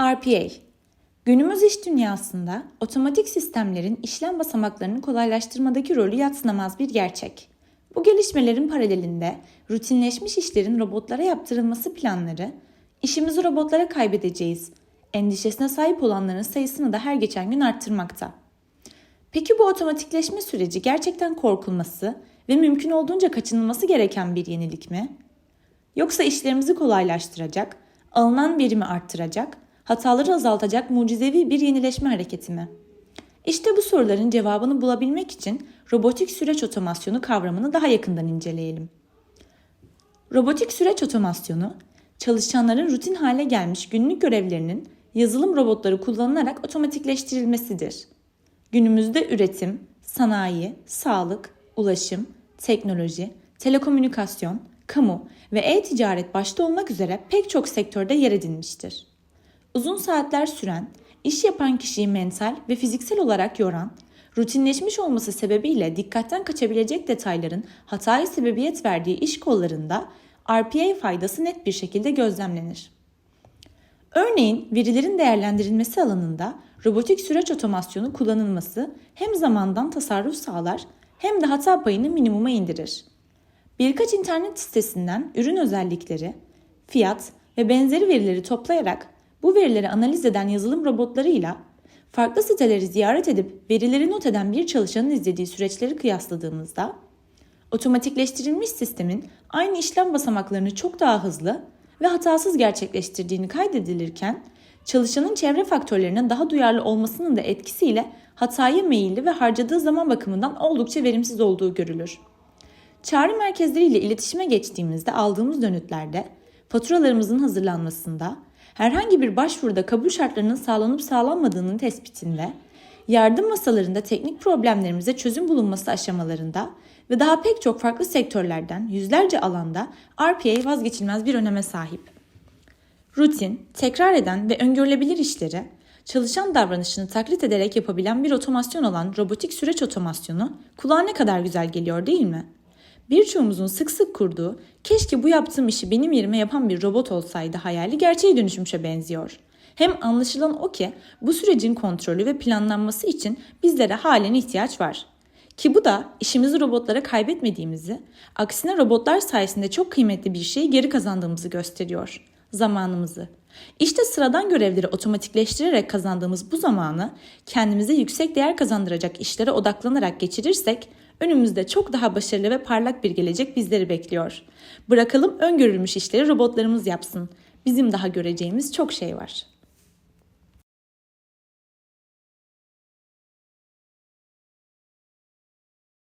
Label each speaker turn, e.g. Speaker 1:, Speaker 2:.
Speaker 1: RPA. Günümüz iş dünyasında otomatik sistemlerin işlem basamaklarını kolaylaştırmadaki rolü yatsınamaz bir gerçek. Bu gelişmelerin paralelinde rutinleşmiş işlerin robotlara yaptırılması planları, işimizi robotlara kaybedeceğiz endişesine sahip olanların sayısını da her geçen gün arttırmakta. Peki bu otomatikleşme süreci gerçekten korkulması ve mümkün olduğunca kaçınılması gereken bir yenilik mi? Yoksa işlerimizi kolaylaştıracak, alınan verimi arttıracak, hataları azaltacak mucizevi bir yenileşme hareketi mi? İşte bu soruların cevabını bulabilmek için robotik süreç otomasyonu kavramını daha yakından inceleyelim. Robotik süreç otomasyonu, çalışanların rutin hale gelmiş günlük görevlerinin yazılım robotları kullanılarak otomatikleştirilmesidir. Günümüzde üretim, sanayi, sağlık, ulaşım, teknoloji, telekomünikasyon, kamu ve e-ticaret başta olmak üzere pek çok sektörde yer edinmiştir. Uzun saatler süren, iş yapan kişiyi mental ve fiziksel olarak yoran, rutinleşmiş olması sebebiyle dikkatten kaçabilecek detayların hataya sebebiyet verdiği iş kollarında RPA faydası net bir şekilde gözlemlenir. Örneğin verilerin değerlendirilmesi alanında robotik süreç otomasyonu kullanılması hem zamandan tasarruf sağlar hem de hata payını minimuma indirir. Birkaç internet sitesinden ürün özellikleri, fiyat ve benzeri verileri toplayarak bu verileri analiz eden yazılım robotlarıyla farklı siteleri ziyaret edip verileri not eden bir çalışanın izlediği süreçleri kıyasladığımızda otomatikleştirilmiş sistemin aynı işlem basamaklarını çok daha hızlı ve hatasız gerçekleştirdiğini kaydedilirken çalışanın çevre faktörlerine daha duyarlı olmasının da etkisiyle hataya meyilli ve harcadığı zaman bakımından oldukça verimsiz olduğu görülür. Çağrı merkezleriyle iletişime geçtiğimizde aldığımız dönütlerde faturalarımızın hazırlanmasında, herhangi bir başvuruda kabul şartlarının sağlanıp sağlanmadığının tespitinde, yardım masalarında teknik problemlerimize çözüm bulunması aşamalarında ve daha pek çok farklı sektörlerden yüzlerce alanda RPA vazgeçilmez bir öneme sahip. Rutin, tekrar eden ve öngörülebilir işleri çalışan davranışını taklit ederek yapabilen bir otomasyon olan robotik süreç otomasyonu kulağa ne kadar güzel geliyor değil mi? Birçoğumuzun sık sık kurduğu keşke bu yaptığım işi benim yerime yapan bir robot olsaydı hayali gerçeğe dönüşmüşe benziyor. Hem anlaşılan o ki bu sürecin kontrolü ve planlanması için bizlere halen ihtiyaç var. Ki bu da işimizi robotlara kaybetmediğimizi, aksine robotlar sayesinde çok kıymetli bir şeyi geri kazandığımızı gösteriyor. Zamanımızı. İşte sıradan görevleri otomatikleştirerek kazandığımız bu zamanı kendimize yüksek değer kazandıracak işlere odaklanarak geçirirsek önümüzde çok daha başarılı ve parlak bir gelecek bizleri bekliyor. Bırakalım öngörülmüş işleri robotlarımız yapsın. Bizim daha göreceğimiz çok şey var.